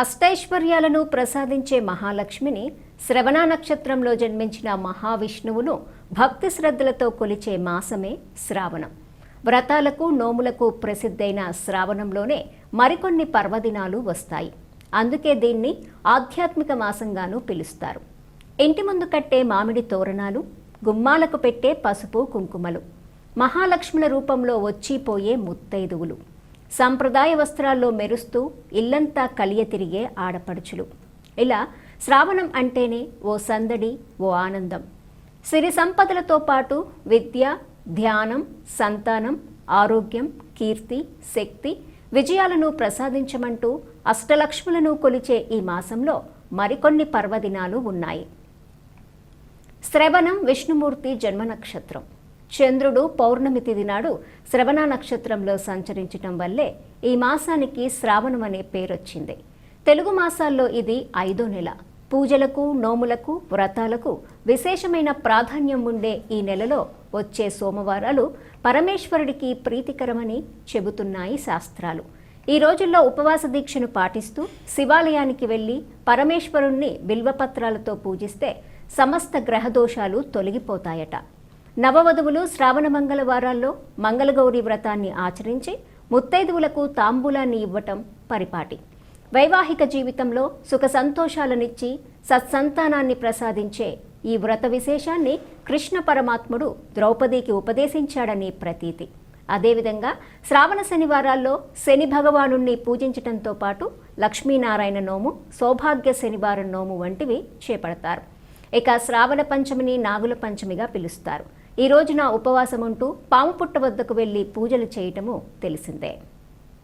అష్టైశ్వర్యాలను ప్రసాదించే మహాలక్ష్మిని శ్రవణ నక్షత్రంలో జన్మించిన మహావిష్ణువును భక్తి శ్రద్ధలతో కొలిచే మాసమే శ్రావణం. వ్రతాలకు నోములకు ప్రసిద్ధైన శ్రావణంలోనే మరికొన్ని పర్వదినాలు వస్తాయి. అందుకే దీన్ని ఆధ్యాత్మిక మాసంగాను పిలుస్తారు. ఇంటి ముందు కట్టే మామిడి తోరణాలు గుమ్మాలకు పెట్టే పసుపు కుంకుమలు మహాలక్ష్ముల రూపంలో వచ్చిపోయే ముత్తైదువులు. సంప్రదాయ వస్త్రాల్లో మెరుస్తూ ఇల్లంతా కలియ తిరిగే ఆడపడుచులు. ఇలా శ్రావణం అంటేనే ఓ సందడి ఓ ఆనందం. సిరి సంపదలతో పాటు విద్య ధ్యానం సంతానం ఆరోగ్యం కీర్తి శక్తి విజయాలను ప్రసాదించమంటూ అష్టలక్ష్ములను కొలిచే ఈ మాసంలో మరికొన్ని పర్వదినాలు ఉన్నాయి. శ్రవణం విష్ణుమూర్తి జన్మ నక్షత్రం చంద్రుడు పౌర్ణమి తిథి నాడు శ్రవణ నక్షత్రంలో సంచరించటం వల్లే ఈ మాసానికి శ్రావణం అనే పేరొచ్చింది. తెలుగు మాసాల్లో ఇది ఐదో నెల. పూజలకు నోములకు వ్రతాలకు విశేషమైన ప్రాధాన్యం ఉండే ఈ నెలలో వచ్చే సోమవారాలు పరమేశ్వరుడికి ప్రీతికరమని చెబుతున్నాయి శాస్త్రాలు. ఈ రోజుల్లో ఉపవాస దీక్షను పాటిస్తూ శివాలయానికి వెళ్ళి పరమేశ్వరుణ్ణి బిల్వపత్రాలతో పూజిస్తే సమస్త గ్రహదోషాలు తొలగిపోతాయట. నవవధువులు శ్రావణ మంగళవారాల్లో మంగళగౌరి వ్రతాన్ని ఆచరించి ముత్తైదువులకు తాంబూలాన్ని ఇవ్వటం పరిపాటి. వైవాహిక జీవితంలో సుఖ సంతోషాలనిచ్చి సత్సంతానాన్ని ప్రసాదించే ఈ వ్రత విశేషాన్ని కృష్ణ పరమాత్ముడు ద్రౌపదికి ఉపదేశించాడని ప్రతీతి. అదేవిధంగా శ్రావణ శనివారాల్లో శని భగవానుణ్ణి పూజించటంతో పాటు లక్ష్మీనారాయణ నోము సౌభాగ్య శనివారం నోము వంటివి చేపడతారు. ఇక శ్రావణ పంచమిని నాగుల పంచమిగా పిలుస్తారు. ఈ రోజున ఉపవాసం ఉంటూ పాము పుట్ట వద్దకు వెళ్ళి పూజలు చేయటము తెలిసిందే.